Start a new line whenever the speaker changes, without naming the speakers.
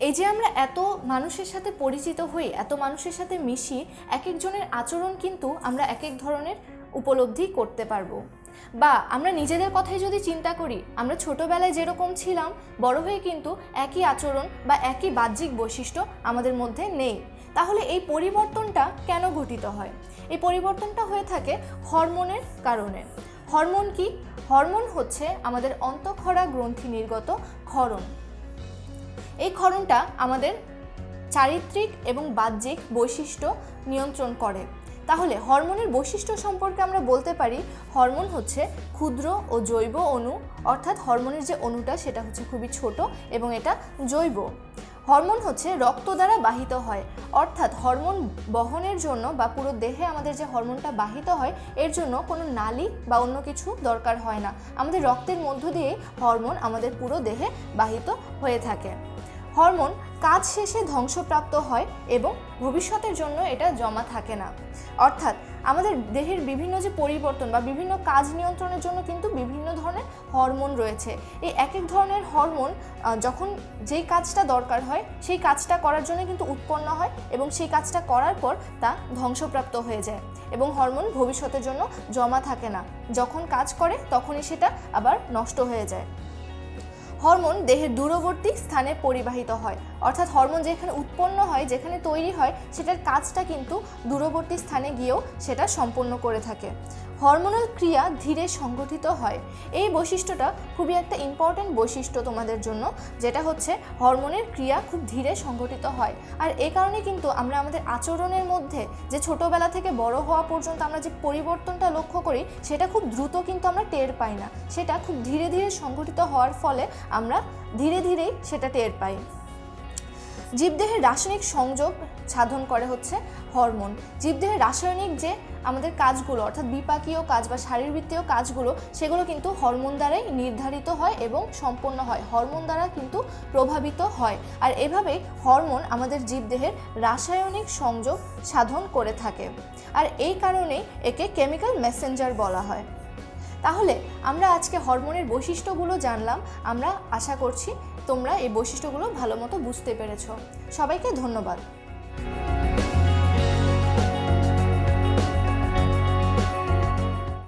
এই যে আমরা এত মানুষের সাথে পরিচিত হই এত মানুষের সাথে মিশি এক একজনের আচরণ কিন্তু আমরা এক এক ধরনের উপলব্ধি করতে পারব। বা আমরা নিজেদের কথাই যদি চিন্তা করি, আমরা ছোটবেলায় যেরকম ছিলাম, বড় হয়ে কিন্তু একই আচরণ বা একই বাহ্যিক বৈশিষ্ট্য আমাদের মধ্যে নেই। তাহলে এই পরিবর্তনটা কেন ঘটিত হয়? এই পরিবর্তনটা হয়ে থাকে হরমোনের কারণে। হরমোন কি? হরমোন হচ্ছে আমাদের অন্তঃক্ষরা গ্রন্থি নির্গত ক্ষরণ। এই ক্ষরণটা আমাদের চারিত্রিক এবং বাহ্যিক বৈশিষ্ট্য নিয়ন্ত্রণ করে। তাহলে হরমোনের বৈশিষ্ট্য সম্পর্কে আমরা বলতে পারি, হরমোন হচ্ছে ক্ষুদ্র ও জৈব অণু, অর্থাৎ হরমোনের যে অণুটা সেটা হচ্ছে খুবই ছোট এবং এটা জৈব। হরমোন হচ্ছে রক্ত দ্বারা বাহিত হয়, অর্থাৎ হরমোন বহনের জন্য বা পুরো দেহে আমাদের যে হরমোনটা বাহিত হয়, এর জন্য কোনো নালী বা অন্য কিছু দরকার হয় না। আমাদের রক্তের মধ্য দিয়েই হরমোন আমাদের পুরো দেহে বাহিত হয়ে থাকে। হরমোন কাজ শেষে ধ্বংসপ্রাপ্ত হয় এবং ভবিষ্যতের জন্য এটা জমা থাকে না। অর্থাৎ আমাদের দেহের বিভিন্ন যে পরিবর্তন বা বিভিন্ন কাজ নিয়ন্ত্রণের জন্য কিন্তু বিভিন্ন ধরনের হরমোন রয়েছে। এই এক এক ধরনের হরমোন যখন যেই কাজটা দরকার হয়, সেই কাজটা করার জন্য কিন্তু উৎপন্ন হয় এবং সেই কাজটা করার পর তা ধ্বংসপ্রাপ্ত হয়ে যায় এবং হরমোন ভবিষ্যতের জন্য জমা থাকে না। যখন কাজ করে, তখনই সেটা আবার নষ্ট হয়ে যায়। হরমোন দেহের দূরবর্তী স্থানে পরিবাহিত হয়। অর্থাৎ হরমোন যেখানে উৎপন্ন হয়, যেখানে তৈরি হয়, সেটার কাজটা কিন্তু দূরবর্তী স্থানে গিয়েও সেটা সম্পন্ন করে থাকে। হরমোনাল ক্রিয়া ধীরে সংগঠিত হয়। এই বৈশিষ্ট্যটা খুবই একটা ইম্পর্ট্যান্ট বৈশিষ্ট্য তোমাদের জন্য, যেটা হচ্ছে হরমোনের ক্রিয়া খুব ধীরে সংগঠিত হয়। আর এ কারণে কিন্তু আমরা আমাদের আচরণের মধ্যে যে ছোটোবেলা থেকে বড় হওয়া পর্যন্ত আমরা যে পরিবর্তনটা লক্ষ্য করি, সেটা খুব দ্রুত কিন্তু আমরা টের পাই না। সেটা খুব ধীরে ধীরে সংগঠিত হওয়ার ফলে আমরা ধীরে ধীরেই সেটা টের পাই। জীবদেহের রাসায়নিক সংযোগ সাধন করে হচ্ছে হরমোন। জীবদেহের রাসায়নিক যে আমাদের কাজগুলো, অর্থাৎ বিপাকীয় কাজ বা শারীরবৃত্তীয় কাজগুলো, সেগুলো কিন্তু হরমোন দ্বারাই নির্ধারিত হয় এবং সম্পন্ন হয়। হরমোন দ্বারা কিন্তু প্রভাবিত হয়। আর এভাবে হরমোন আমাদের জীবদেহের রাসায়নিক সংযোগ সাধন করে থাকে। আর এই কারণেই একে কেমিক্যাল মেসেঞ্জার বলা হয়। তাহলে আমরা আজকে হরমোনের বৈশিষ্ট্যগুলো জানলাম। আমরা আশা করছি তোমরা এই বৈশিষ্ট্যগুলো ভালো মতো বুঝতে পেরেছ। সবাইকে ধন্যবাদ।